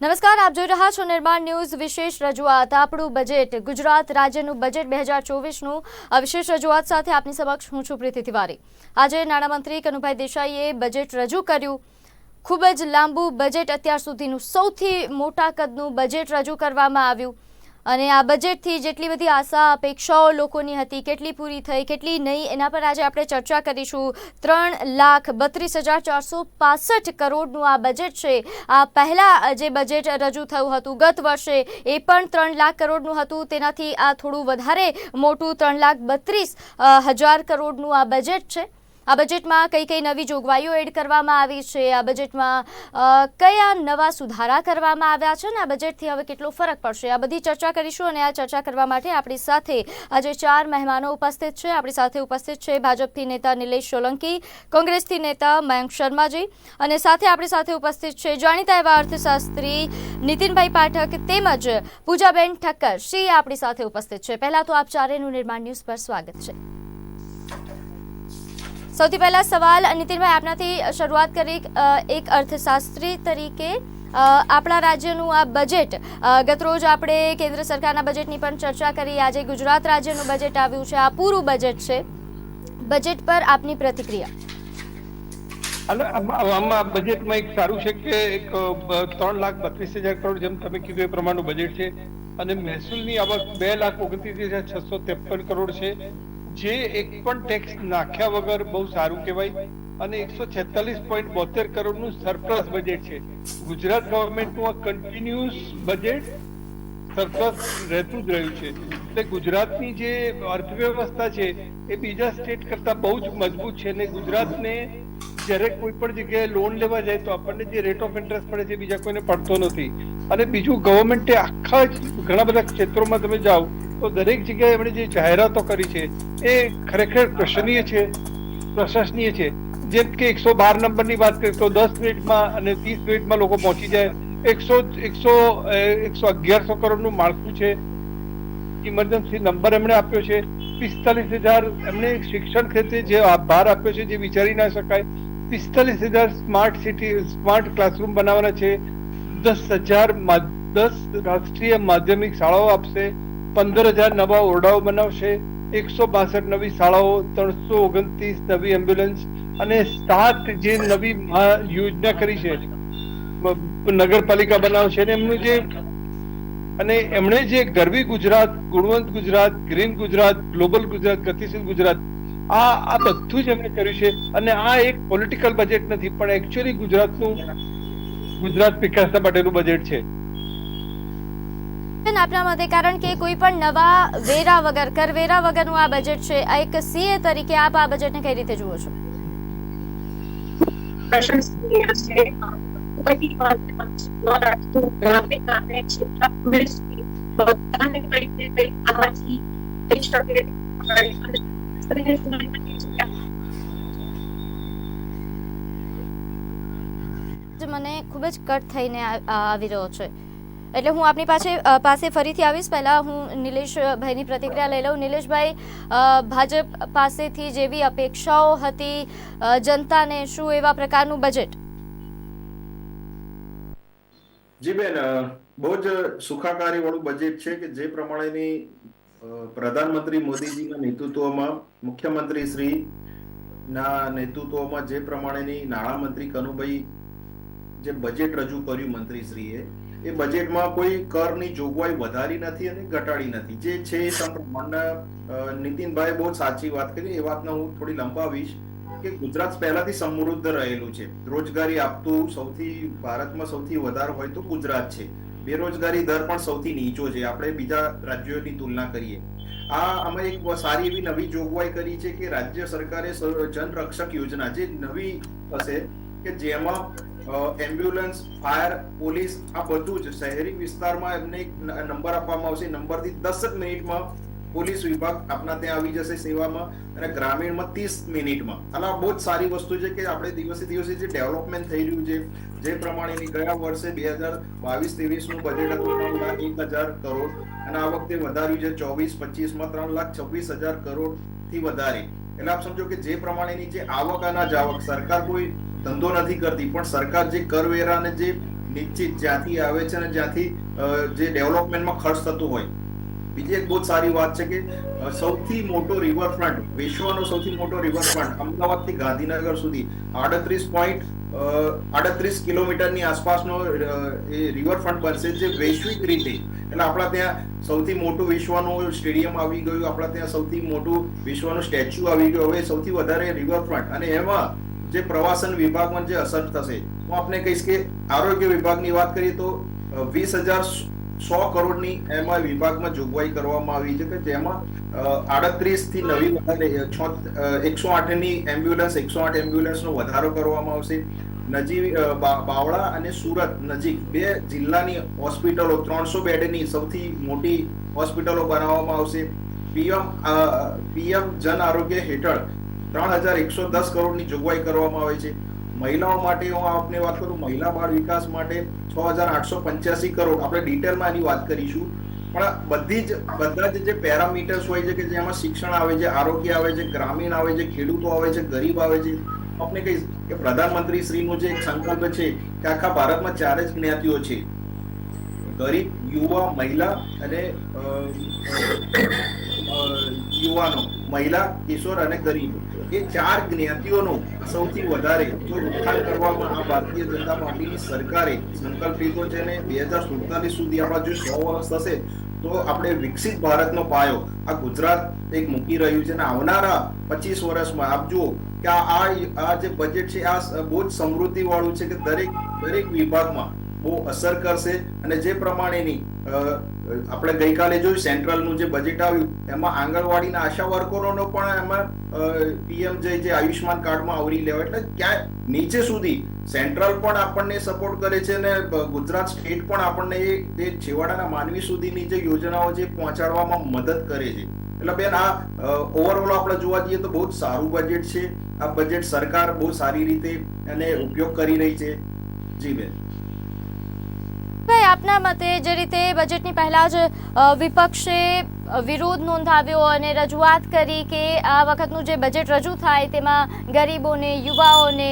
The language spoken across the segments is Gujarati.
નમસ્કાર, આપ જોઈ રહ્યા છો નિર્માણ ન્યૂઝ. વિશેષ રજૂઆત, આપણું બજેટ. ગુજરાત રાજ્યનું બજેટ બે હજાર ચોવીસનું વિશેષ રજૂઆત સાથે આપની સમક્ષ હું છું પ્રીતિ તિવારી. આજે નાણામંત્રી કનુભાઈ દેસાઈએ બજેટ રજૂ કર્યું. ખૂબ જ લાંબુ બજેટ અત્યાર સુધીનું સૌથી મોટા કદનું બજેટ રજૂ કરવામાં આવ્યું. અને આ બજેટથી જેટલી બધી આશા, અપેક્ષાઓ લોકોની હતી, કેટલી પૂરી થઈ, કેટલી નહીં, એના પર આજે આપણે ચર્ચા કરીશું. ત્રણ લાખ બત્રીસ હજાર ચારસો પાસઠ કરોડનું આ બજેટ છે. આ પહેલાં જે બજેટ રજૂ થયું હતું ગત વર્ષે, એ પણ ત્રણ લાખ કરોડનું હતું. તેનાથી આ થોડું વધારે, મોટું ત્રણ લાખ બત્રીસ હજાર કરોડનું આ બજેટ છે. આ બજેટમાં કઈ કઈ નવી જોગવાઈઓ એડ કરવામાં આવી છે? આ બજેટમાં કયા નવા સુધારા કરવામાં આવ્યા છે અને આ બજેટથી હવે કેટલો ફરક પડશે? આ બધી ચર્ચા કરીશું અને આ ચર્ચા કરવા માટે આપણી સાથે આજે ચાર મહેમાનો ઉપસ્થિત છે. આપણી સાથે ઉપસ્થિત છે ભાજપથી નેતા નિલેશ સોલંકી, કોંગ્રેસથી નેતા મયંક શર્માજી અને સાથે આપણી સાથે ઉપસ્થિત છે જાણીતા એવા અર્થશાસ્ત્રી નીતિનભાઈ પાઠક તેમજ પૂજાબેન ઠક્કર. શ્રી આપણી સાથે ઉપસ્થિત છે. પહેલાં તો આપ ચારેયનું નિર્માણ ન્યૂઝ પર સ્વાગત છે. સૌથી પહેલા સવાલ નીતિનભાઈ, આપનાથી શરૂઆત કરી એક અર્થશાસ્ત્રી તરીકે. આપણા રાજ્યનું આ બજેટ ગતરોજ આપણે કેન્દ્ર સરકારના બજેટની પણ ચર્ચા કરી. આજે ગુજરાત રાજ્યનું બજેટ આવ્યું છે. આ પૂરું બજેટ છે. બજેટ પર આપની પ્રતિક્રિયા. આમાં બજેટમાં એક સારું છે કે એક ત્રણ લાખ બત્રીસ હજાર કરોડ જેમ તમે કીધું એ પ્રમાણનું બજેટ છે. અને મહેસૂલની આવક બે લાખ ઓગણત્રીસ હજાર છસો ત્રેપન કરોડ છે. જે એક પણ ટેક્સ નાખ્યા વગર બહુ સારું કહેવાય અને એકસો છેતાલીસ પોઈન્ટ બોતેર કરોડનું સરપ્લસ બજેટ છે. ગુજરાત ગવર્મેન્ટનું આ કન્ટિન્યુઅસ બજેટ સરપ્લસ રહેતું જ રહ્યું છે. એટલે ગુજરાતની જે અર્થવ્યવસ્થા છે એ બીજા સ્ટેટ કરતા બહુ જ મજબૂત છે અને ગુજરાતને જ્યારે કોઈ પણ જગ્યાએ લોન લેવા જાય તો આપણને જે રેટ ઓફ ઇન્ટરેસ્ટ પડે છે બીજા કોઈને પડતો નથી. અને બીજું ગવર્મેન્ટે આખા જ ઘણા બધા ક્ષેત્રોમાં તમે જાઓ તો દરેક જગ્યાએ એમણે જે જાહેરાતો કરી છે, એ ખરેખર પ્રશંસનીય છે પ્રશંસનીય છે. જેમ કે એકસો બાર નંબરની વાત કરીએ તો દસ મિનિટમાં અને ત્રીસ મિનિટમાં લોકો પહોંચી જાય. એકસો એકસો એકસો અગિયારસો કરોડનું માળખું છે. ઇમરજન્સી નંબર એમણે આપ્યો છે. પિસ્તાલીસ હજાર એમણે શિક્ષણ ક્ષેત્રે જે ભાર આપ્યો છે, જે વિચારી ના શકાય. પિસ્તાલીસ હજાર સ્માર્ટ સિટી, સ્માર્ટ ક્લાસરૂમ બનાવવાના છે. દસ હજાર દસ રાષ્ટ્રીય માધ્યમિક શાળાઓ આપશે. પંદર હજાર નવા ઓરડાઓ બનાવશે, એકસો બાસઠ નવી શાળાઓ, ત્રણસો ઓગણત્રીસ નવી એમ્બ્યુલન્સ અને સાત જે નવી યોજના કરી છે નગરપાલિકા બનાવશે અને એમનું જે અને એમણે જે ગરવી ગુજરાત, ગુણવંત ગુજરાત, ગ્રીન ગુજરાત, ગ્લોબલ ગુજરાત, ગતિશીલ ગુજરાત, આ આ બધું જ એમણે કર્યું છે અને આ એક પોલિટિકલ બજેટ નથી પણ એકચ્યુઅલી ગુજરાતનું ગુજરાત વિકાસના માટેનું બજેટ છે. આપના મતે કારણ કે કોઈ પણ નવા વેરા વગર કરવેરા વગરનું આ બજેટ છે. એક સીએ તરીકે આપ આ બજેટને કઈ રીતે જુઓ છો? મને ખૂબ જ કટ થઈને આવી રહ્યો છે. એટલે હું આપની પાસે પાસે ફરીથી આવીશ. પહેલાં હું નિલેશભાઈની પ્રતિક્રિયા લઈ લઉં. નિલેશભાઈ ભાજપ પાસેથી જેવી અપેક્ષાઓ હતી જનતાને શું એવા પ્રકારનું બજેટ જી બેન બહુ જ સુખાકારી વાળું બજેટ છે કે જે પ્રમાણેની પ્રધાનમંત્રી મોદીજીના નેતૃત્વમાં, મુખ્યમંત્રી શ્રી ના નેતૃત્વમાં જે પ્રમાણેની નાણામંત્રી કનુભાઈ જે બજેટ રજૂ કર્યું મંત્રીશ્રીએ એ બજેટમાં કોઈ કરની જોગવાઈ વધારી નથી અને ઘટાડી નથી. જે છે નીતિનભાઈ બહુ સાચી વાત કરી. એ વાતને હું થોડી લંબાવીશ કે ગુજરાત પહેલાથી સમૃદ્ધ રહેલું છે. રોજગારી આપતું સૌથી, ભારતમાં સૌથી વધારે હોય તો ગુજરાત છે. બેરોજગારી દર પણ સૌથી નીચો છે. આપણે બીજા રાજ્યોની તુલના કરીએ. આ અમે એક સારી એવી નવી જોગવાઈ કરી છે કે રાજ્ય સરકારે જનરક્ષક જન રક્ષક યોજના જે નવી હશે કે જેમાં એમ્બ્યુલન્સ ફાયર પોલીસ આ બધું જ શહેરી વિસ્તારમાં એમને નંબર આપવામાં આવશે. નંબરથી દસ જ મિનિટમાં પોલીસ વિભાગ આપના ત્યાં આવી જશે સેવામાં અને ગ્રામીણમાં ત્રીસ મિનિટમાં. અને બહુ જ સારી વસ્તુ છે કે આપણે દિવસે દિવસે જે ડેવલપમેન્ટ થઈ રહ્યું છે, જે પ્રમાણેની ગયા વર્ષે બે હજાર બાવીસ ત્રેવીસનું બજેટ હતું લાખ એક હજાર કરોડ અને આ વખતે વધાર્યું છે ચોવીસ, પચીસમાં ત્રણ લાખ છવ્વીસ હજાર કરોડથી વધારે. એટલે આપ સમજો કે જે પ્રમાણેની જે આવક અને આવક સરકાર કોઈ ધંધો નથી કરતી, પણ સરકાર જે કરવેરાને જે નિશ્ચિત જ્યાંથી આવે છે અને જ્યાંથી જે ડેવલપમેન્ટમાં ખર્ચ થતું હોય. બીજી એક બહુ સારી વાત છે કે સૌથી મોટો રિવરફ્રન્ટ વિશ્વનો સૌથી મોટો રિવરફ્રન્ટ અમદાવાદથી ગાંધીનગર સુધી આડત્રીસ પોઈન્ટ આડત્રીસ કિલોમીટરની આસપાસનો એ રિવરફ્રન્ટ બનશે જે વૈશ્વિક રીતે. એટલે આપણા ત્યાં સૌથી મોટું વિશ્વનું સ્ટેડિયમ આવી ગયું, આપણા ત્યાં સૌથી મોટું વિશ્વનું સ્ટેચ્યુ આવી ગયું. હવે સૌથી વધારે રિવરફ્રન્ટ અને એમાં જે પ્રવાસન વિભાગમાં જે અસર થશે, હું આપને કહીશ કે આરોગ્ય વિભાગની વાત કરીએ તો વીસ હજાર સો કરોડની એમાં વિભાગમાં જોગવાઈ કરવામાં આવી છે કે જેમાં આડત્રીસથી નવી વધારે એકસો આઠની એમ્બ્યુલન્સ, એકસો આઠ એમ્બ્યુલન્સ નો વધારો કરવામાં આવશે. નજીક બાવળા અને સુરત નજીક બે જિલ્લાની હોસ્પિટલો, ત્રણસો બેડની સૌથી મોટી હોસ્પિટલો બનાવવામાં આવશે. પીએમ પીએમ જન આરોગ્ય હેઠળ ત્રણ હજાર એકસો દસ કરોડની જોગવાઈ કરવામાં આવે છે. મહિલાઓ માટે હું આપને વાત કરું, મહિલા બાળ વિકાસ માટે છ કરોડ. આપણે ડિટેલમાં એની વાત કરીશું. પણ બધી જ, બધા જ જે પેરામીટર્સ હોય છે કે જેમાં શિક્ષણ આવે છે, આરોગ્ય આવે છે, ગ્રામીણ આવે છે, ખેડૂતો આવે છે, ગરીબ આવે છે આપણે કહીશ કે પ્રધાનમંત્રી શ્રીનો જે સંકલ્પ છે કે આખા ભારતમાં ચાર જ જ્ઞાતિઓ છે. ગરીબ, યુવા, મહિલા અને યુવાનો, મહિલા, કિશોર અને ગરીબ. એ ચાર જ્ઞાતિઓનો સૌથી વધારે જો ઉત્થાન કરવામાં આ ભારતીય જનતા પાર્ટીની સરકારે સંકલ્પ લીધો છે ને બે હજાર સુડતાલીસ સુધી આપણા જો સો વર્ષ થશે, તો આપણે વિકસિત ભારતનો પાયો આ ગુજરાત એક મૂકી રહ્યું છે અને આવનારા પચીસ વર્ષમાં આપ જુઓ કે આ આ- જે બજેટ છે, આ બહુ જ સમૃદ્ધિ વાળું છે કે દરેક દરેક વિભાગમાં બહુ અસર કરશે અને જે પ્રમાણેની આપણે ગઈકાલે જોયું સેન્ટ્રલનું જે બજેટ આવ્યું, એમાં આંગણવાડીના આશા વર્કરોનો પણ એમાં પીએમ જે જે આયુષ્માન કાર્ડમાં આવરી લેવા એટલે ક્યાંય નીચે સુધી સેન્ટ્રલ પણ આપણને સપોર્ટ કરે છે અને ગુજરાત સ્ટેટ પણ આપણને જે છેવાડાના માનવી સુધીની જે યોજનાઓ છે પહોંચાડવામાં મદદ કરે છે. એટલે બેન, આ ઓવરઓલ આપણે જોવા જઈએ તો બહુ જ સારું બજેટ છે. આ બજેટ સરકાર બહુ સારી રીતે એને ઉપયોગ કરી રહી છે. જી બેન. ભાઈ, આપના મતે જે રીતે બજેટની પહેલા જ વિપક્ષે વિરોધ નોંધાવ્યો અને રજૂઆત કરી કે આ વખતનું જે બજેટ રજૂ થાય તેમાં ગરીબોને, યુવાઓને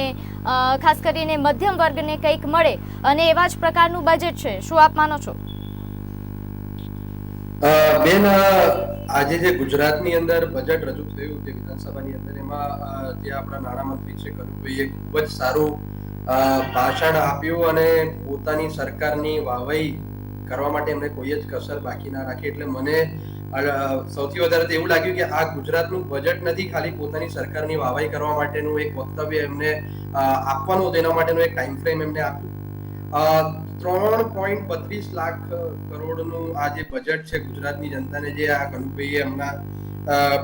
ખાસ કરીને મધ્યમ વર્ગને કંઈક મળે અને એવા જ પ્રકારનું બજેટ છે. શું આપ માનો છો? બેન આજે જે ગુજરાતની અંદર બજેટ રજૂ થયું જે વિધાનસભાની અંદર એમાં જે આપણા નાણામંત્રી છે કનુભાઈએ ખૂબ જ સારું ભાષણ આપ્યું અને પોતાની સરકારની વાવઈ કરવા માટે એમને કોઈ જ કસર બાકી ના રાખી. એટલે મને સૌથી વધારે તો એવું લાગ્યું કે આ ગુજરાતનું બજેટ નથી, ખાલી પોતાની સરકારની વાવાઈ કરવા માટેનું એક વક્તવ્ય એમને આપવાનું હતું. એના માટેનું એક ટાઈમ ફ્રેમ એમને આપ્યું. ત્રણ પોઈન્ટ બત્રીસ લાખ કરોડનું આ જે બજેટ છે ગુજરાતની જનતાને જે આ કનુભાઈએ હમણાં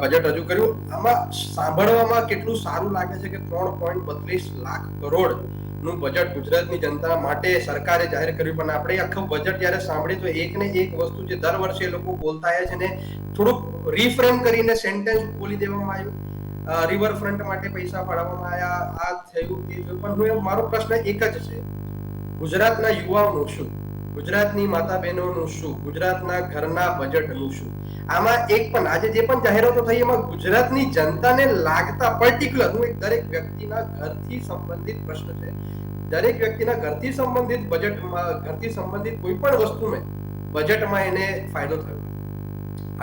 બજેટ રજૂ કર્યું, આમાં સાંભળવામાં કેટલું સારું લાગે છે કે ત્રણ પોઈન્ટ બત્રીસ લાખ કરોડ નું બજેટ ગુજરાતની જનતા માટે સરકારે જાહેર કર્યું પણ આપણે આખું બજેટ જ્યારે સાંભળ્યું તો એક ને એક વસ્તુ જે દર વર્ષે લોકો બોલતા આવ્યા છે ને થોડુંક રીફ્રેમ કરીને સેન્ટેન્સ બોલી દેવામાં આવ્યું. રિવરફ્રન્ટ માટે પૈસા ફાળવવામાં આવ્યા, આ થયું, તે થયું. પણ હું મારો પ્રશ્ન એક જ છે. ગુજરાતના યુવાઓનું શું? ગુજરાતની માતા બહેનોનું શું? ગુજરાતના ઘરના બજેટનું શું? આમાં એક પણ, આજે જે પણ જાહેરાતો થઈ, એમાં ગુજરાતની જનતાને લાગતા પર્ટિક્યુલર હું એક દરેક વ્યક્તિના ઘરથી સંબંધિત પ્રશ્ન છે. દરેક વ્યક્તિના ઘરથી સંબંધિત બજેટમાં ઘરથી સંબંધિત કોઈ પણ વસ્તુને બજેટમાં એને ફાયદો થયો.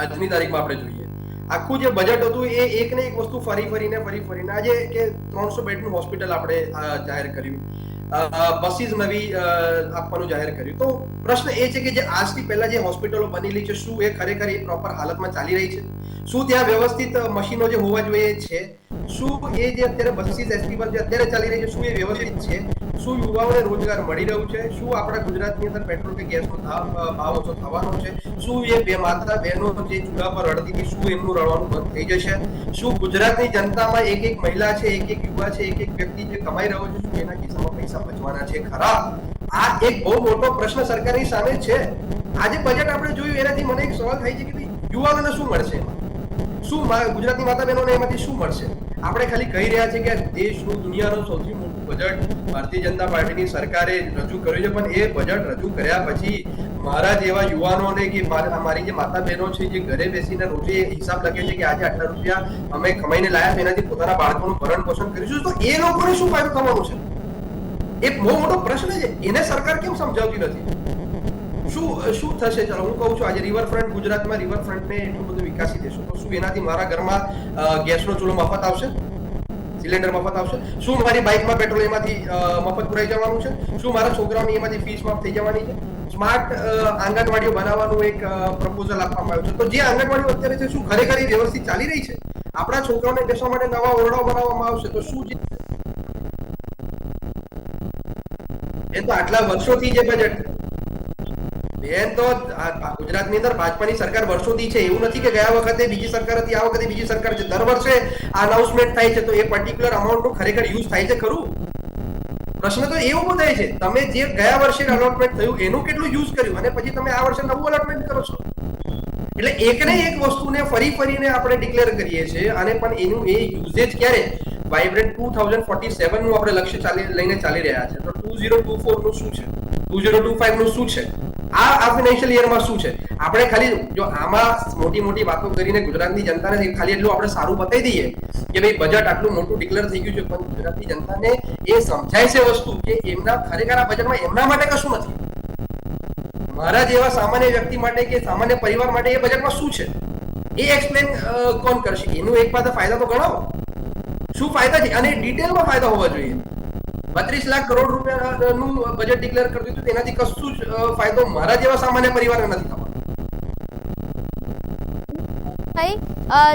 આજની તારીખમાં આપણે જોઈએ. આખું જે બજેટ હતું એ એક ને એક વસ્તુ ફરી ફરીને ફરી ફરીને, આજે કે ત્રણસો બેડનું હોસ્પિટલ આપણે જાહેર કર્યું. બસીસ નવી આપવાનું જાહેર કર્યું. તો પ્રશ્ન એ છે કે જે આજથી પહેલા જે હોસ્પિટલો બનેલી છે, શું એ ખરેખર એ પ્રોપર હાલતમાં ચાલી રહી છે? શું ત્યાં વ્યવસ્થિત મશીનો જે હોવા જોઈએ છે? શું એ જે અત્યારે બસીસ એસટીબલ જે અત્યારે ચાલી રહી છે, શું એ વ્યવસ્થિત છે? શું યુવાઓને રોજગાર મળી રહ્યું છે? શું આપણા ગુજરાતની અંદર પેટ્રોલ કે ગેસનો ભાવ ઓછો થવાનો છે? શું એ બે માત્ર બહેનો જે ચૂલા પર રડતી હતી, શું એમનું રડવાનું બંધ થઈ જશે? શું ગુજરાતની જનતામાં એક એક મહિલા છે, એક એક યુવા છે, એક એક વ્યક્તિ જે કમાઈ રહ્યો છે, શું એના કિસ્સામાં પૈસા બચવાના છે? ખરા? આ એક બહુ મોટો પ્રશ્ન સરકારની સામે છે. આજે બજેટ આપણે જોયું, એનાથી મને એક સવાલ થાય છે કે યુવાનોને શું મળશે? એમાં શું ગુજરાતની માતા બહેનોને એમાંથી શું મળશે? આપણે ખાલી કહી રહ્યા છીએ કે દેશનું દુનિયાનું સૌથી મોટું બજેટ ભારતીય જનતા પાર્ટીની સરકારે રજૂ કર્યું છે, પણ એ બજેટ રજૂ કર્યા પછી મારા જેવા યુવાનોને કે મારી જે માતા બહેનો છે, જે ઘરે બેસીને રોજે હિસાબ લખે છે કે આજે આટલા રૂપિયા અમે કમાઈને લાયા એનાથી પોતાના બાળકોનું ભરણ પોષણ કરીશું. તો એ લોકોને શું ફાયદો થવાનું છે? એક બહુ મોટો પ્રશ્ન છે. એને સરકાર કેમ સમજાવતી નથી? શું શું થશે? ચાલો, હું કહું છું, આજે રિવરફ્રન્ટ ગુજરાતમાં રિવરફ્રન્ટને એટલું બધું વિકાસી દેશો. તો શું એનાથી મારા ઘરમાં ગેસનો ચૂલો મફત આવશે? સિલિન્ડર મફત આવશે? શું મારી બાઇકમાં પેટ્રોલ એમાંથી મફત પુરાઈ જવાનું છે? શું મારા છોકરાઓની એમાંથી ફીસ માફ થઈ જવાની છે? સ્માર્ટ આંગણવાડીઓ બનાવવાનું એક પ્રપોઝલ આપવામાં આવ્યું છે. તો જે આંગણવાડીઓ અત્યારે છે, શું ખરેખર વ્યવસ્થિત ચાલી રહી છે? આપણા છોકરાઓને બેસવા માટે નવા ઓરડાઓ બનાવવામાં આવશે, તો શું એ તો આટલા વર્ષોથી જે બજેટ બેન તો આ આ ગુજરાતની અંદર ભાજપાની સરકાર વર્ષોથી છે. એવું નથી કે ગયા વખતે બીજી સરકાર હતી, આ વખતે બીજી સરકાર છે. દર વર્ષે અનાઉન્સમેન્ટ થાય છે. તો એ પર્ટિક્યુલર અમાઉન્ટનું ખરેખર યુઝ થાય છે ખરું? પ્રશ્ન તો એ ઊભો છે. તમે જે ગયા વર્ષે અલોટમેન્ટ થયું, એનું કેટલું યુઝ કર્યું? અને પછી તમે આ વર્ષે નવું અલોટમેન્ટ કરો છો. એટલે એકને એક વસ્તુને ફરી ફરીને આપણે ડિક્લેર કરીએ છીએ અને પણ એનું એ યુઝેજ ક્યારે? વાઇબ્રન્ટ ટુ થાઉઝન્ડ ફોર્ટી સેવનનું આપણે લક્ષ્ય ચાલી લઈને ચાલી રહ્યા છે. તો ટુ ઝીરો ટુ ફોરનું શું છે? ટુ ઝીરો ટુ ફાઈવનું શું છે? આ આ ફિનાન્શિયલ યરમાં શું છે? આપણે ખાલી જો આમાં મોટી મોટી વાતો કરીને ગુજરાતની જનતાને ખાલી એટલું આપણે સારું બતાવી દઈએ કે ભાઈ બજેટ આટલું મોટું ડિક્લેર થઈ ગયું છે, પણ ગુજરાતની જનતાને એ સમજાય છે વસ્તુ કે એમના ખરેખર આ બજેટમાં એમના માટે કશું નથી. મારા જેવા સામાન્ય વ્યક્તિ માટે કે સામાન્ય પરિવાર માટે એ બજેટમાં શું છે? એ એક્સપ્લેન કોણ કરશે? એનું એક પાસે ફાયદા તો ગણાવો શું ફાયદા છે? અને ડિટેલમાં ફાયદા હોવા જોઈએ. બત્રીસ લાખ કરોડ રૂપિયાનું બજેટ ડિક્લેર હતું તેનાથી કશું જ ફાયદો મારા જેવા સામાન્ય પરિવારને નથી થવાનો.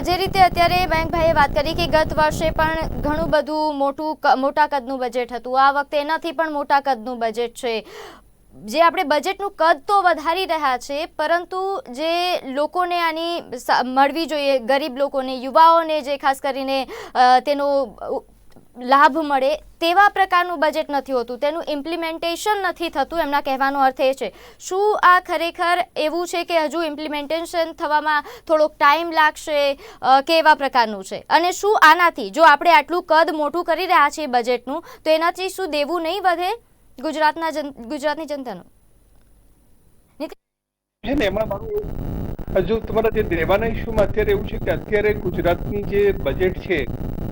જે રીતે અત્યારે બેંકભાઈએ વાત કરી કે ગત વર્ષે પણ ઘણું બધું મોટું મોટા કદનું બજેટ હતું. આ વખતે એનાથી પણ મોટા કદનું બજેટ છે. જે આપણે બજેટનું કદ તો વધારી રહ્યા છે, પરંતુ જે લોકોને આની મળવી જોઈએ, ગરીબ લોકોને, યુવાઓને જે ખાસ કરીને તેનો લાભ મળે તેવા પ્રકારનું બજેટ નથી હોતું. તેનું ઇમ્પ્લિમેન્ટેશન નથી થતું, એમના કહેવાનો અર્થ એ છે. શું આ ખરેખર એવું છે કે હજુ ઇમ્પ્લિમેન્ટેશન થવામાં થોડોક ટાઈમ લાગશે કે એવા પ્રકારનું છે? અને શું આનાથી, જો આપણે આટલું કદ મોટું કરી રહ્યા છીએ બજેટનું તો એનાથી શું દેવું નહીં વધે ગુજરાતના જન, ગુજરાતની જનતાનું? હજુ તમારા જે દેવાના ઇસ્યુમાં અત્યારે એવું છે કે અત્યારે ગુજરાતની જે બજેટ છે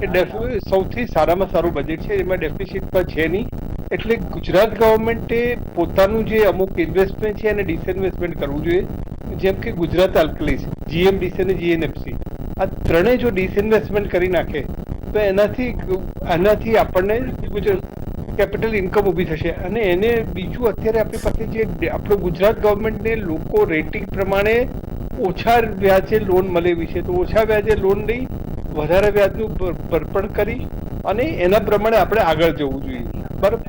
એ સૌથી સારામાં સારું બજેટ છે એમાં ડેફિસિટ પણ છે નહીં. એટલે ગુજરાત ગવર્મેન્ટે પોતાનું જે અમુક ઇન્વેસ્ટમેન્ટ છે એને ડિસઇન્વેસ્ટમેન્ટ કરવું જોઈએ. જેમ કે ગુજરાત આલ્કલીસ જીએમડીસી અને જીએનએફસી આ ત્રણેય જો ડિસઇન્વેસ્ટમેન્ટ કરી નાખે તો એનાથી આનાથી આપણને ગુજરાત કેપિટલ ઇન્કમ ઊભી થશે. અને એને બીજું અત્યારે આપણી પાસે જે આપણું ગુજરાત ગવર્મેન્ટને લોકો રેટિંગ પ્રમાણે ઓછા વ્યાજે લોન મળે એવી છે. તો ઓછા વ્યાજે લોન લઈ વધારે વ્યાજનું ભરપણ કરી અને એના પ્રમાણે આપણે આગળ જવું જોઈએ. બરાબર?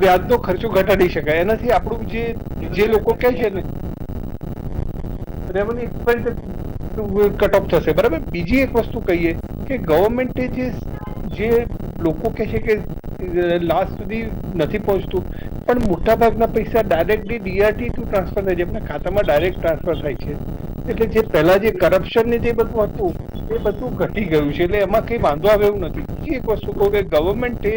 વ્યાજનો ખર્ચો ઘટાડી શકાય. એનાથી આપણું જે જે લોકો કહે છે ને રેવન્યુ કટ ઓફ થશે. બરાબર? બીજી એક વસ્તુ કહીએ કે ગવર્મેન્ટે જે જે લોકો કહે છે કે લાસ્ટ સુધી નથી પહોંચતું પણ મોટાભાગના પૈસા ડાયરેક્ટલી ડીઆરટી ટુ ટ્રાન્સફર થાય છે. એમના ખાતામાં ડાયરેક્ટ ટ્રાન્સફર થાય છે. એટલે જે પહેલા જે કરપ્શન ને જે બધું હતું, એ બધું ઘટી ગયું છે. એટલે એમાં કંઈ વાંધો આવે એવું નથી. બીજી એક વસ્તુ કહું કે ગવર્મેન્ટે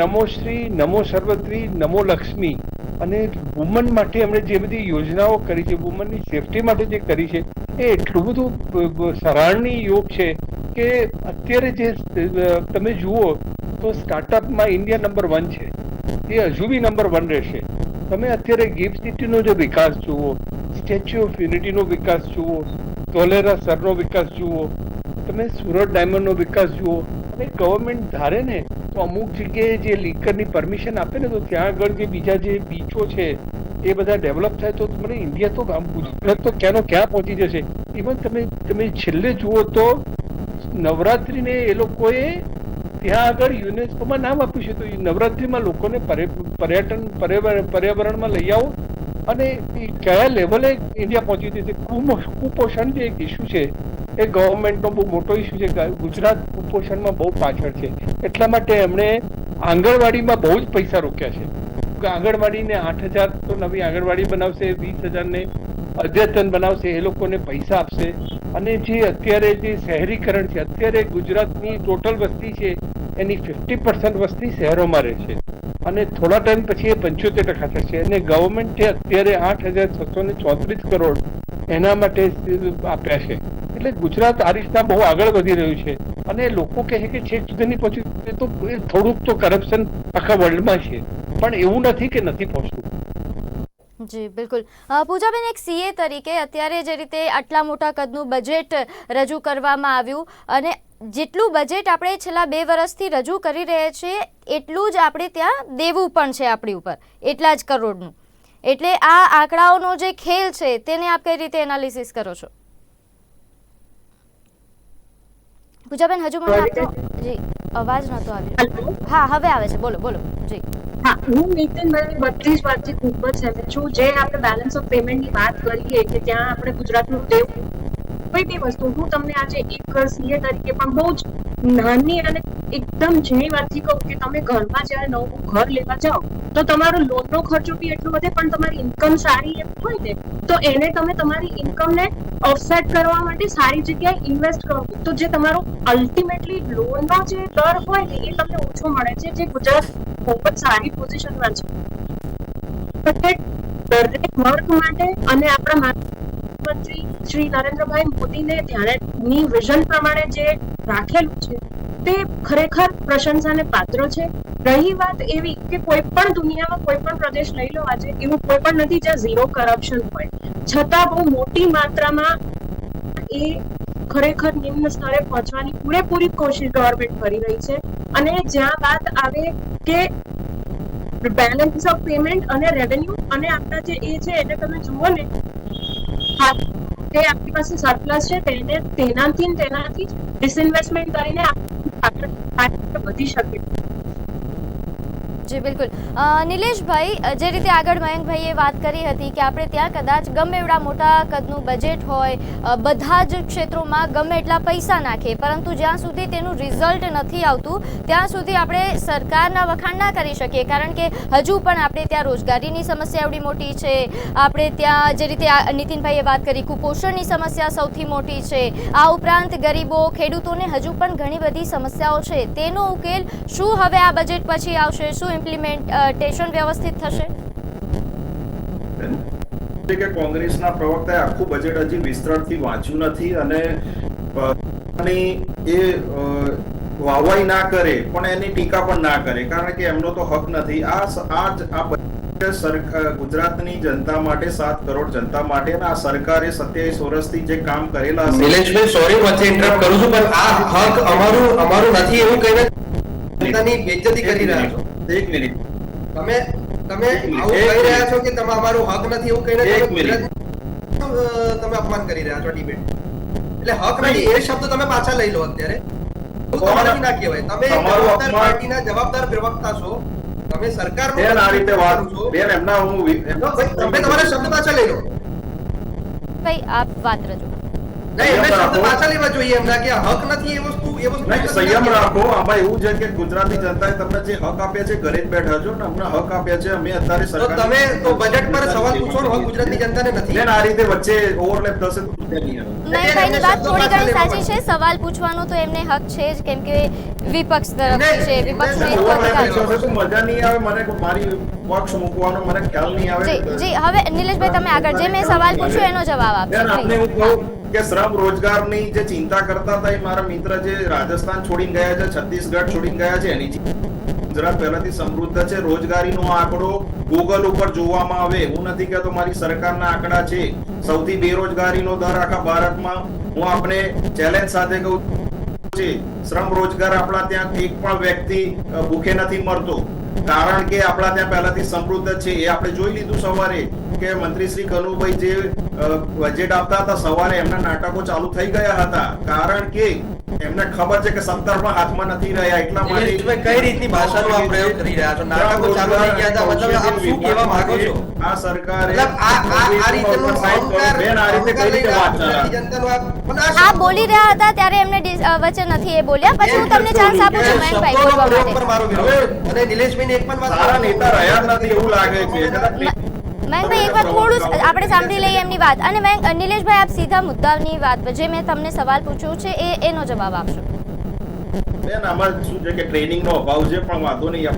નમોશ્રી નમો સર્વત્રી, નમો લક્ષ્મી અને વુમન માટે એમણે જે બધી યોજનાઓ કરી છે વુમનની સેફટી માટે જે કરી છે, એ એટલું બધું સરાહનીય યોગ છે કે અત્યારે જે તમે જુઓ તો સ્ટાર્ટઅપમાં ઇન્ડિયા નંબર વન છે. એ હજુ બી નંબર વન રહેશે. તમે અત્યારે ગિફ્ટ સિટીનો જે વિકાસ જુઓ સ્ટેચ્યુ ઓફ યુનિટીનો વિકાસ જુઓ ધોલેરા સરનો વિકાસ જુઓ, તમે સુરત ડાયમંડનો વિકાસ જુઓ અને ગવર્મેન્ટ ધારે ને તો અમુક જગ્યાએ જે લીકરની પરમિશન આપે ને તો ત્યાં આગળ જે બીજા જે બીચો છે, એ બધા ડેવલપ થાય તો તમને ઇન્ડિયા તો ગુજરાત તો ક્યાંનો ક્યાં પહોંચી જશે. ઇવન તમે તમે છેલ્લે જુઓ તો નવરાત્રીને એ લોકોએ ત્યાં આગળ યુનેસ્કોમાં નામ આપ્યું છે તો નવરાત્રીમાં લોકોને પર્યટન પર્યાવરણ પર્યાવરણમાં લઈ આવો અને એ કયા લેવલે ઇન્ડિયા પહોંચી કુમો- કુપોષણ જે એક ઇસ્યુ છે એ ગવર્મેન્ટનો બહુ મોટો ઇસ્યુ છે. ગુજરાત કુપોષણમાં બહુ પાછળ છે. એટલા માટે એમણે આંગણવાડીમાં બહુ જ પૈસા રોક્યા છે. આંગણવાડીને આઠ હજાર તો નવી આંગણવાડી બનાવશે, વીસ હજારને અદ્યતન બનાવશે, એ લોકોને પૈસા આપશે. અને જે અત્યારે જે શહેરીકરણ છે, અત્યારે ગુજરાતની ટોટલ વસ્તી છે એની ફિફ્ટી પર્સન્ટ વસ્તી શહેરોમાં રહે છે. અને થોડા ટાઈમ પછી એ પંચોતેર ટકા થશે. અને ગવર્મેન્ટે અત્યારે આઠ હજાર છસો ને ચોત્રીસ કરોડ એના માટે આપ્યા છે. એટલે ગુજરાત આ રીતના બહુ આગળ વધી રહ્યું છે. અને લોકો કહે કે છેક સુધી નહીં પહોંચ્યું તો થોડુંક તો કરપ્શન આખા વર્લ્ડમાં છે. પણ એવું નથી કે નથી પહોંચતું. જી, બિલકુલ. પૂજાબેન એક સીએ તરીકે અત્યારે જે રીતે આટલા મોટા કદનું બજેટ રજૂ કરવામાં આવ્યું અને જેટલું બજેટ આપણે છેલ્લા બે વર્ષથી રજૂ કરી રહ્યા છીએ એટલું જ આપણે ત્યાં દેવું પણ છે આપણી ઉપર. એટલા જ કરોડનું. એટલે આ આંકડાઓનો જે ખેલ છે તેને આપ કઈ રીતે એનાલિસિસ કરો છો? પૂજાબેન હજુ મને આપનો જી અવાજ નતો આવ્યો. હા હવે આવે છે. બોલો બોલો. જી. હા હું નીતિનભાઈ બધી જ વાતથી ખૂબ જ સહેમત છું જે આપણે બેલેન્સ ઓફ પેમેન્ટની વાત કરીએ કે ત્યાં આપણે ગુજરાતનું દેવું કોઈ બી વસ્તુ, હું તમને આજે એક સીએ તરીકે પણ બહુ જ નાની અને એકદમ ઝીણી વાતથી કહું કે તમે ઘરમાં જ્યારે નવું ઘર લેવા જાઓ, તો તમારો લોનનો ખર્ચો બી એટલો વધે, પણ તમારી ઇન્કમ સારી એવી હોય ને, તો એને તમે તમારી ઇન્કમને ઓફસેટ કરવા માટે સારી જગ્યાએ ઇન્વેસ્ટ કરો. તો જે તમારો અલ્ટિમેટલી લોનનો જે દર હોય ને, એ તમને ઓછો મળે છે, જે ગુજરાત ખૂબ જ સારી પોઝિશનમાં છે. દરેક વર્ગ માટે અને આપણા પ્રધાનમંત્રી શ્રી નરેન્દ્રભાઈ મોદીને ધ્યાનની વિઝન પ્રમાણે જે રાખેલું છે, તે ખરેખર પ્રશંસાને પાત્ર છે. રહી વાત એવી કે કોઈ પણ દુનિયામાં કોઈ પણ પ્રદેશ લઈ લો આજે એવું કોઈ પણ નથી, જ્યાં ઝીરો કરપ્શન હોય. છતાં બહુ મોટી માત્રામાં એ ખરેખર નિમ્ન સ્તરે પહોંચવાની પૂરેપૂરી કોશિશ ગવર્મેન્ટ કરી રહી છે. અને જ્યાં વાત આવે કે બેલેન્સ ઓફ પેમેન્ટ અને રેવન્યુ અને આપણા જે એ છે, એને તમે જુઓ ને તે આપણી પાસે સરપ્લસ છે તેને તેનાથી તેનાથી ડિસઇન્વેસ્ટમેન્ટ કરીને આગળ વધી શકે. જી, બિલકુલ. નિલેશભાઈ જે રીતે આગળ મયંકભાઈએ વાત કરી હતી કે આપણે ત્યાં કદાચ ગમે એવડા મોટા કદનું બજેટ હોય બધા જ ક્ષેત્રોમાં ગમે એટલા પૈસા નાખીએ પરંતુ જ્યાં સુધી તેનું રિઝલ્ટ નથી આવતું, ત્યાં સુધી આપણે સરકારના વખાણ ના કરી શકીએ. કારણ કે હજુ પણ આપણે ત્યાં રોજગારીની સમસ્યા એવડી મોટી છે. આપણે ત્યાં જે રીતે નીતિનભાઈએ વાત કરી, કુપોષણની સમસ્યા સૌથી મોટી છે. આ ઉપરાંત ગરીબો, ખેડૂતોને હજુ પણ ઘણી બધી સમસ્યાઓ છે. તેનો ઉકેલ શું હવે આ બજેટ પછી આવશે, શું ઇમ્પ્લિમેન્ટેશન વ્યવસ્થિત થશે? કે કોંગ્રેસના પ્રવક્તાએ આખું બજેટ હજી વિસ્તરણથી વાંચ્યું નથી અને એ વાવાઈ ના કરે પણ એની ટીકા પણ ના કરે કારણ કે એમનો તો હક નથી. આ આ સરકાર ગુજરાતની જનતા માટે સાત કરોડ જનતા માટે આ સરકારે સત્યાવીસ વર્ષથી જે કામ કરેલા છે નિલેશભાઈ સોરી વચ્ચે ઇન્ટરપ્ટ કરું છું પણ આ હક અમારું અમારું નથી એવું કહીને જનતાની બેઇજ્જતી કરી રહ્યા છો. એક મિનિટ. તમે તમે આવું કહી રહ્યા છો કે તમે અમારો હક નથી એવું કહીને એક મિનિટ. તમે અપમાન કરી રહ્યા છો ડિબેટ. એટલે હક નથી એ શબ્દ તમે પાછા લઈ લો અત્યારે. તમારાથી ના કહેવાય. તમે તમારું જવાબદાર પાર્ટીના જવાબદાર પ્રવક્તા છો. તમે સરકાર બેન આ રીતે વાત છો. બેન એમના હું વિ- તો ભાઈ તમે તમારા શબ્દ પાછા લઈ લો. ભાઈ આપ વાત રજૂ સંયમ રાખો. પાછા લેવા જોઈએ એમના કે આ હક નથી એ વસ્તુ એ વસ્તુ નહીં સંયમ રાખો. આમાં એવું છે કે ગુજરાતની જનતાએ તમને જે હક આપ્યા છે ઘરે જ બેઠા છો ને અમને હક આપ્યા છે અમે અત્યારે સરકાર તમે તો બજેટ પર સવાલ પૂછો ને ગુજરાતની જનતાને નથી. આ રીતે વચ્ચે ઓવરલેપ થશે સવાલ પૂછવાનો તો એમને હક છે જ કેમ કે વિપક્ષ છે મજા નહીં આવે મને મારી પક્ષ મૂકવાનો મને ખ્યાલ નહીં આવે. જી હવે નિલેશભાઈ તમે આગળ જે મેં સવાલ પૂછ્યો એનો જવાબ આપશો આપને હું કહું કે શ્રમ રોજગારની જે ચિંતા કરતા હતા એ મારા મિત્ર જે રાજસ્થાન છોડીને ગયા છે, છત્તીસગઢ છોડીને ગયા છે, એની ગુજરાત પહેલાથી સમૃદ્ધ છે. રોજગારીનો આંકડો ગૂગલ ઉપર જોવામાં આવે હું નથી કહેતો મારી સરકારના આંકડા છે. સૌથી બેરોજગારીનો દર આખા ભારતમાં. હું આપણે ચેલેન્જ સાથે કહું છે શ્રમ રોજગાર આપણા ત્યાં એક પણ વ્યક્તિ ભૂખે નથી મરતો. કારણ કે આપણા ત્યાં પહેલાથી સમૃદ્ધ છે. એ આપણે જોઈ લીધું સવારે કે મંત્રી શ્રી કનુભાઈ જે બજેટ આપતા હતા, સવારે એમના નાટકો ચાલુ થઈ ગયા હતા. કારણ કે એમને ખબર છે કે સંદર્ભમાં હાથમાં નથી રહ્યા એટલા માટે કઈ રીતની ભાષાનો આ પ્રયોગ કરી રહ્યા છો? નાટકો ચાલુ થઈ ગયા હતા મતલબ આપ શું કહેવા માંગો છો? આ સરકારે મતલબ આ આ આ રીતનું અહંકાર બેન આ રીતે કઈ રીતે વાત આ બોલી રહ્યા હતા ત્યારે એમને વચ્ચે નથી એ બોલ્યા. પછી હું તમને ચાન્સ આપું છું મયંકભાઈ બોલવા માટે. અને નિલેશભાઈને એક પણ વાત સારા નેતા રહ્યા જ નથી એવું લાગે છે. કદાચ મયંકભાઈ એકવાર થોડું આપણે સાંભળી લઈએ એમની વાત. અને મયંક નિલેશભાઈ, આપ સીધા મુદ્દાની વાત જે મેં તમને સવાલ પૂછ્યો છે, એ, એનો જવાબ આપશો. બેન, આમાં શું છે કે ટ્રેનિંગનો અભાવ છે, પણ વાંધો નહીં.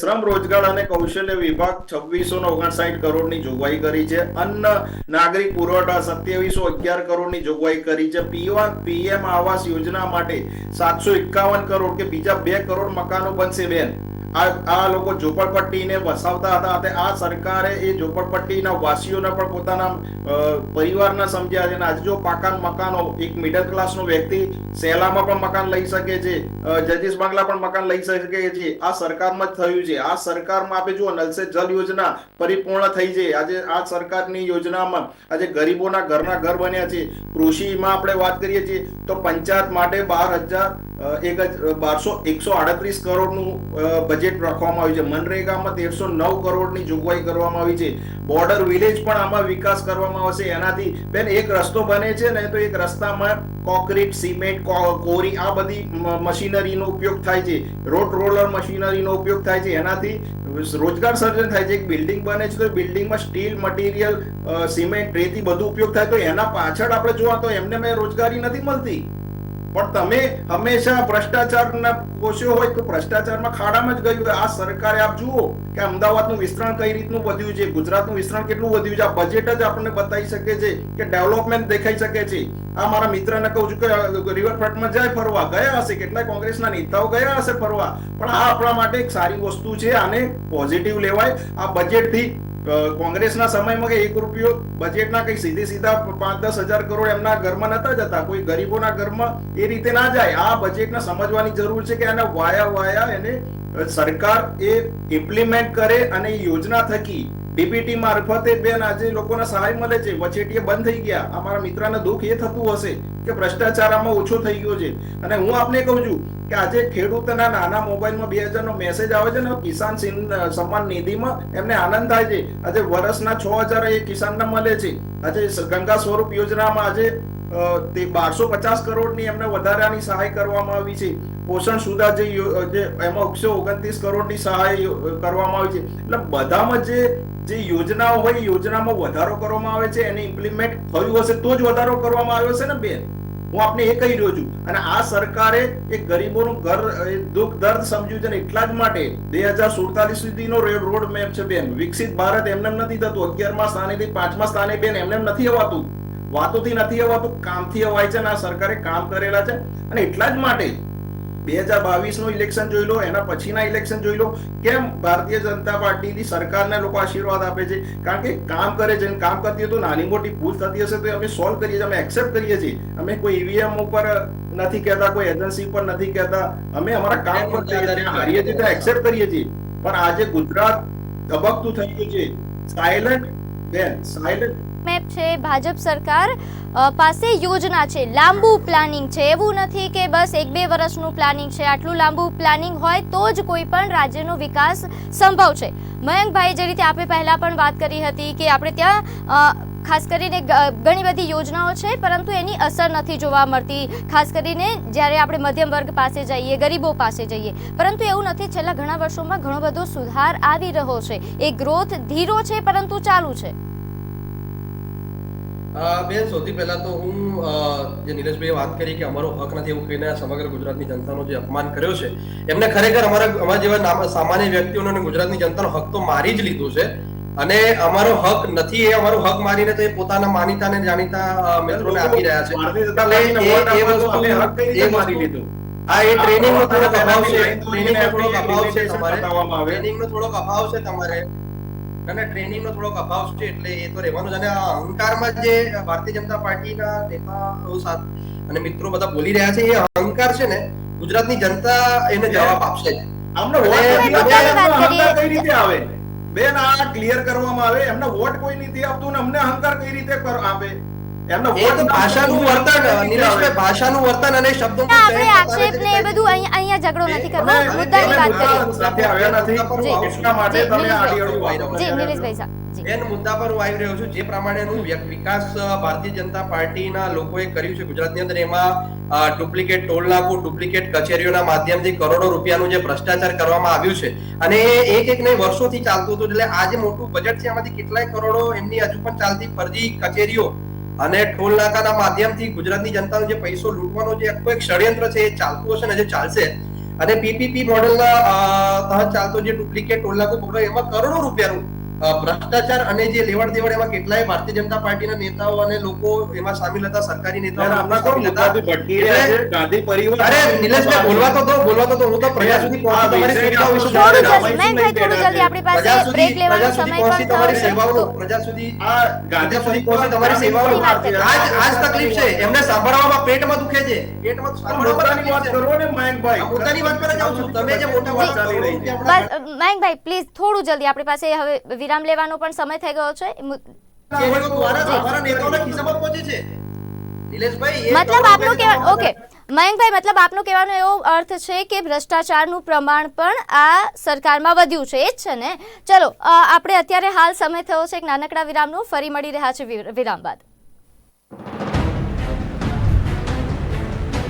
શ્રમ, રોજગાર અને કૌશલ્ય વિભાગ છવ્વીસો ને ઓગણસાઠ કરોડની જોગવાઈ કરી છે. અન્ન, નાગરિક પુરવઠા સત્યાવીસો અગિયાર કરોડની જોગવાઈ કરી છે. પીએમ પીએમ આવાસ યોજના માટે સાતસો એકાવન કરોડ કે બીજા બે કરોડ મકાનો બનશે, બેન. આ લોકો ઝોપડપટ્ટીને વસાવતા હતા અને આ સરકારે એ ઝોપડપટ્ટીના વાસીઓને પણ પોતાના પરિવારના સમજ્યા છે અને આજે જો પાકા મકાનો એક મિડલ ક્લાસનો વ્યક્તિ સેલામાં પણ મકાન લઈ શકે છે જજીસ બંગલા પણ મકાન લઈ શકે છે. આ સરકારમાં જ થયું છે. આ સરકારમાં આપણે જુઓ નલ જલ યોજના પરિપૂર્ણ થઈ છે. આજે આ સરકારની યોજનામાં આજે ગરીબોના ઘરના ઘર બન્યા છે. કૃષિમાં આપણે વાત કરીએ છીએ તો પંચાયત માટે બાર હજાર એક બારસો એકસો આડત્રીસ કરોડનું અ, બજેટ રાખવામાં આવ્યું છે. મનરેગામાં તેરસો નવ કરોડની જોગવાઈ કરવામાં આવી છે. બોર્ડર વિલેજ પણ આમાં વિકાસ કરવામાં આવશે. એનાથી બેન એક રસ્તો બને છે ને તો એક રસ્તામાં કોન્ક્રીટ સિમેન્ટ કોરી આ બધી મશીનરીનો ઉપયોગ થાય છે. રોડ રોલર મશીનરીનો ઉપયોગ થાય છે. એનાથી રોજગાર સર્જન થાય છે. એક બિલ્ડિંગ બને છે તો બિલ્ડિંગમાં સ્ટીલ મટીરિયલ સિમેન્ટ, રેતી બધું ઉપયોગ થાય. તો એના પાછળ આપણે જોવા તો એમને મેં રોજગારી નથી મળતી. પણ તમે હંમેશા ભ્રષ્ટાચારના પોષ્યો હોય તો ભ્રષ્ટાચારમાં ખાડામાં જ ગયું આ સરકારે આપ જુઓ કે અમદાવાદનું વિસ્તરણ કઈ રીતનું વધ્યું છે, ગુજરાતનું વિસ્તરણ કેટલું વધ્યું છે, આ બજેટ જ આપણને બતાવી શકે છે કે ડેવલપમેન્ટ દેખાઈ શકે છે. આ મારા મિત્રને કહું છું કે રિવરફ્રન્ટમાં જાય ફરવા. ગયા હશે, કેટલાય કોંગ્રેસના નેતાઓ ગયા હશે ફરવા. પણ આ આપણા માટે એક સારી વસ્તુ છે, આને પોઝિટિવ લેવાય. આ બજેટથી કોંગ્રેસના સમયમાં કે એક રૂપિયો બજેટના કઈ સીધી સીધા પાંચ દસ હજાર કરોડ એમના ઘરમાં નતા જતા. કોઈ ગરીબોના ઘરમાં એ રીતે ના જાય. આ બજેટને સમજવાની જરૂર છે કે આને વાયા વાયા એને સરકાર એ ઇમ્પ્લિમેન્ટ કરે અને યોજના થકી ડીપીટી મારફતે બેન આજે લોકોને સહાય મળે છે. વચેટીએ બંધ થઈ ગયા. અમારા મિત્રને દુઃખ એ થતું હશે કે ભ્રષ્ટાચાર આમાં ઓછો થઈ ગયો છે. અને હું આપને કહું છું કે આજે ખેડૂતના નાના મોબાઈલમાં બે હજાર નો મેસેજ આવે છે ને કિસાન સિન- સન્માન નિધિમાં, એમને આનંદ થાય છે. આજે વર્ષના છ હજાર એ કિસાનને મળે છે. આજે ગંગા સ્વરૂપ યોજનામાં આજે તે બારસો પચાસ કરોડની એમને વધારાની સહાય કરવામાં આવી છે. પોષણ સુધા જે એમાં એકસો ઓગણત્રીસ કરોડની સહાય કરવામાં આવી છે. એટલે બધામાં જે જે યોજનાઓ હોય યોજનામાં વધારો કરવામાં આવે છે, એને ઇમ્પ્લિમેન્ટ થયું હશે તો જ વધારો કરવામાં આવ્યો છે ને બેન? હું આપને એ કહી રહ્યો છું. અને આ સરકારે એ ગરીબોનું ઘર દુઃખ દર્દ સમજ્યું છે ને એટલા જ માટે બે હજાર સુડતાલીસ સુધીનો રોડ મેપ છે બેન. વિકસિત ભારત એમને નથી થતું. અગિયારમા સ્થાનેથી પાંચમા સ્થાને બેન એમને એમ નથી અવાતું. વાતોથી નથી અવાતું, કામથી અવાય છે અને આ સરકારે કામ કરેલા છે. અને એટલા જ માટે બે હજાર બાવીસનું ઇલેક્શન જોઈ લો, એના પછીના ઇલેક્શન જોઈ લો. કેમ ભારતીય જનતા પાર્ટીની સરકારને લોકો આશીર્વાદ આપે છે? કારણ કે કામ કરે છે કામ કરતી હોય તો નાની મોટી ભૂલ થતી હશે તો અમે સોલ્વ કરીએ છીએ, અમે એક્સેપ્ટ કરીએ છીએ. અમે કોઈ ઈવીએમ ઉપર નથી કહેતા, કોઈ એજન્સી પર નથી કહેતા. અમે અમારા કામ પર હારીએ છીએ તો એક્સેપ્ટ કરીએ છીએ. પણ આજે ગુજરાત ધબકતું થઈ ગયું છે. સાયલન્ટ બેન સાયલન્ટ મેપ છે ભાજપ સરકાર. પાસે યોજના છે. લાંબુ પ્લાનિંગ છે. એવું નથી કે બસ એક બે વર્ષનું પ્લાનિંગ છે. આટલું લાંબુ પ્લાનિંગ હોય તો જ કોઈ પણ રાજ્યનો વિકાસ સંભવ છે. મયંકભાઈ જે રીતે આપણે પહેલાં પણ વાત કરી હતી કે આપણે ત્યાં ખાસ કરીને ઘણી બધી યોજનાઓ છે, પરંતુ એની અસર નથી જોવા મળતી. ખાસ કરીને જ્યારે આપણે મધ્યમ વર્ગ પાસે જઈએ, ગરીબો પાસે જઈએ. પરંતુ એવું નથી, છેલ્લા ઘણા વર્ષોમાં ઘણો બધો સુધાર આવી રહ્યો છે. એ ગ્રોથ ધીરો છે, પરંતુ ચાલુ છે. બેન સૌથી પહેલા તો હું જે નીરજભાઈએ વાત કરી કે અમારો હક નથી એવું કહીને સમગ્ર ગુજરાતની જનતાનો જે અપમાન કર્યો છે એમને ખરેખર અમારા અમારા જેવા સામાન્ય વ્યક્તિઓનો અને ગુજરાતની જનતાનો હક તો મારી જ લીધો છે. અને અમારો હક નથી એ અમારો હક મારીને તો એ પોતાના માનીતા અને જાણીતા મિત્રોને આપી રહ્યા છે. એ- એ મારી લીધું? ટ્રેનિંગ નો થોડોક અભાવ છે. ટ્રેનિંગ નો થોડોક અભાવ છે તમારે. ટ્રેનિંગ નો થોડોક અભાવ છે તમારે. ના ટ્રેનિંગનો થોડોક અભાવ છે એટલે એ તો રહેવાનું જ. અને અહંકારમાં જે ભારતીય જનતા પાર્ટીના નેતાઓ સાથ અને મિત્રો બધા બોલી રહ્યા છે એ અહંકાર છે ને ગુજરાતની જનતા એને જવાબ આપશે અને. કઈ રીતે આવે? બેન આ ક્લિયર કરવામાં આવે. એમને વોટ કોઈ નથી આપતું ને અમને અહંકાર કઈ રીતે આપે? ભાષાનું વર્તન નીરજભાઈ ભાષાનું વર્તન અને શબ્દો આપણે આક્ષેપ ને એ બધું અહીંયા ઝઘડો નથી કરવો. મુદ્દાની વાત કરીએ સાથે આવ્યા નથી. એટલા માટે તમે નિલેશભાઈ. આડી અવળી વાતો કરી જી નિલેશભાઈ સાહેબ. જી. મુદ્દા પર હું આવી રહ્યો છું. જે પ્રમાણેનું વિકાસ ભારતીય જનતા પાર્ટીના લોકોએ કર્યું છે ગુજરાતની અંદર એમાં ડુપ્લિકેટ ટોલ નાકું ડુપ્લિકેટ કચેરીઓના માધ્યમથી કરોડો રૂપિયાનું જે ભ્રષ્ટાચાર કરવામાં આવ્યું છે. અને એક એક નહીં વર્ષોથી ચાલતું હતું. એટલે આ જે મોટું બજેટ છે એમાંથી કેટલાય કરોડો એમની હજુ પણ ચાલતી ફરજી કચેરીઓ અને ટોલ નાકાના માધ્યમથી ગુજરાતની જનતાનો જે પૈસો લૂંટવાનો જે આખો એક ષડયંત્ર છે એ ચાલતું હશે ને જે ચાલશે. અને પીપીપી મોડેલના તહત ચાલતો જે ડુપ્લિકેટ ટોલ નાકો એમાં કરોડો રૂપિયાનું ભ્રષ્ટાચાર અને જે લેવડ દેવડ એમાં કેટલાય ભારતીય જનતા પાર્ટીના નેતાઓ અને લોકો એમાં સામેલ હતા સરકારી નેતાઓ અરે નિલેશભાઈ બોલવા તો દો બોલવા તો દો હું તો પ્રજા સુધી પહોંચી તમારી સેવાઓ વિશે થોડું જાણવા જલ્દી થોડું જલ્દી આપણી પાસે પ્રજા સુધી બ્રેક લેવાનો સમય પણ છે સેવાઓનો તો પ્રજા સુધી આ ગાંધી સુધી પહોંચી તમારી સેવાઓ. આજ આજ તકલીફ છે. એમને સાંભળવામાં પેટમાં દુખે છે. પેટમાં સાંભળવામાં વાત કરો ને મયંકભાઈ. પોતાની વાત પર જાઉં છું. તમે જે મોટા વાત ચાલી રહી છે. બસ મયંકભાઈ પ્લીઝ થોડું જલ્દી આપણી પાસે હવે વિરામ લેવાનો પણ સમય થઈ ગયો છે. મતલબ આપનું કહેવાનું ઓકે. મયંકભાઈ મતલબ આપનું કહેવાનો એવો અર્થ છે કે ભ્રષ્ટાચારનું પ્રમાણ પણ આ સરકારમાં વધ્યું છે. એ જ છે ને? ચલો આપણે અત્યારે હાલ સમય થયો છે એક નાનકડા વિરામનો. ફરી મળી રહ્યા છે વિરામ બાદ.